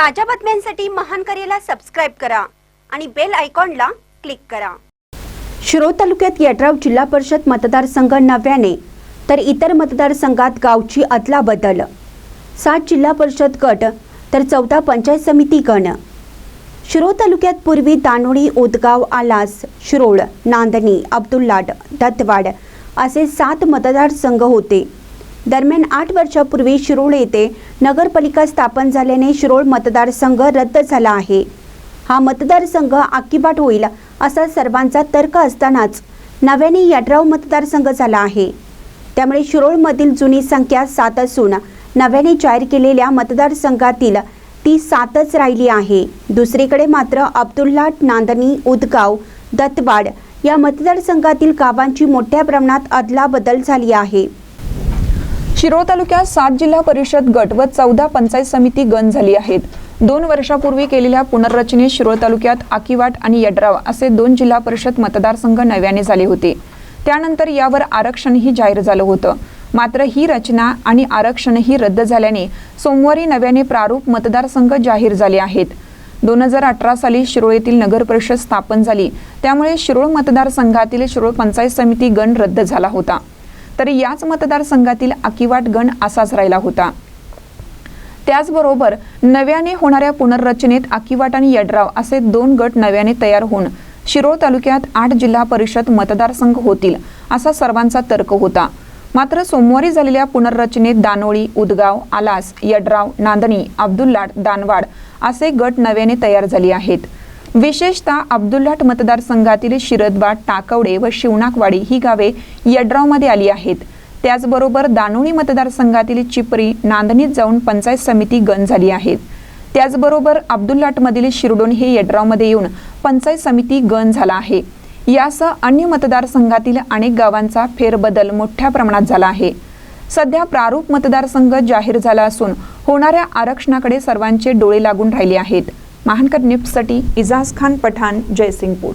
ताज्या बातम्यांसाठी महान करेला सबस्क्राईब करा आणि बेल आयकॉनला क्लिक करा. शिरोळ तालुक्यात यड्राव जिल्हा परिषद मतदारसंघ नव्याने तर इतर मतदारसंघात गावची अदला बदल. सात जिल्हा परिषद गट तर चौदा पंचायत समिती गण. शिरोळ तालुक्यात पूर्वी दानोळी उदगाव आलास शिरोळ नांदणी अब्दुल्लाट दत्तवाड असे सात मतदारसंघ होते. दरम्यान आठ वर्षापूर्वी शिरोळ येथे नगरपालिका स्थापन झाल्याने शिरोळ मतदारसंघ रद्द झाला आहे. हा मतदारसंघ आकीबाट होईल असा सर्वांचा तर्क असतानाच नव्याने यड्राव मतदारसंघ झाला आहे. त्यामुळे शिरोळमधील जुनी संख्या सात असून नव्याने जाहीर केलेल्या मतदारसंघातील ती सातच राहिली आहे. दुसरीकडे मात्र अब्दुल्लाट नांदणी उदगाव दत्तवाड या मतदारसंघातील गावांची मोठ्या प्रमाणात अदलाबदल झाली आहे. शिरोळ तालुक्यात सात जिल्हा परिषद गट व चौदा पंचायत समिती गण झाली आहेत. दोन वर्षापूर्वी केलेल्या पुनर्रचनेत शिरोळ तालुक्यात आकिवाट आणि यड्राव असे दोन जिल्हा परिषद मतदारसंघ नव्याने झाले होते. त्यानंतर यावर आरक्षणही जाहीर झालं होतं. मात्र ही रचना आणि आरक्षणही रद्द झाल्याने सोमवारी नव्याने प्रारूप मतदारसंघ जाहीर झाले आहेत. दोन हजार अठरा साली शिरोळ येथील नगर परिषद स्थापन झाली. त्यामुळे शिरोळ मतदारसंघातील शिरोळ पंचायत समिती गण रद्द झाला होता. तर याच मतदारसंघातील आकिवाट गण असाच राहिला होता. त्याचबरोबर नव्याने होणाऱ्या पुनर्रचनेत आकिवाट आणि यड्राव असे दोन गट नव्याने तयार होऊन शिरोळ तालुक्यात आठ जिल्हा परिषद मतदारसंघ होतील असा सर्वांचा तर्क होता. मात्र सोमवारी झालेल्या पुनर्रचनेत दानोळी उदगाव आलास यड्राव नांदणी अब्दुल्लाट दानवाड असे गट नव्याने तयार झाले आहेत. विशेषतः अब्दुल्लाट मतदारसंघातील शिरदवाड टाकवडे व शिवनाकवाडी ही गावे यड्रावमध्ये आली आहेत. त्याचबरोबर दानोळी मतदारसंघातील चिपरी नांदणीत जाऊन पंचायत समिती गण झाली आहेत. त्याचबरोबर अब्दुल्लाटमधील शिरडोन हे यड्रावमध्ये येऊन पंचायत समिती गण झाला आहे. यासह अन्य मतदारसंघातील अनेक गावांचा फेरबदल मोठ्या प्रमाणात झाला आहे. सध्या प्रारूप मतदारसंघ जाहीर झाला असून होणाऱ्या आरक्षणाकडे सर्वांचे डोळे लागून राहिले आहेत. महानकर निफ्टसाठी इजाज खान पठाण जयसिंगपूर.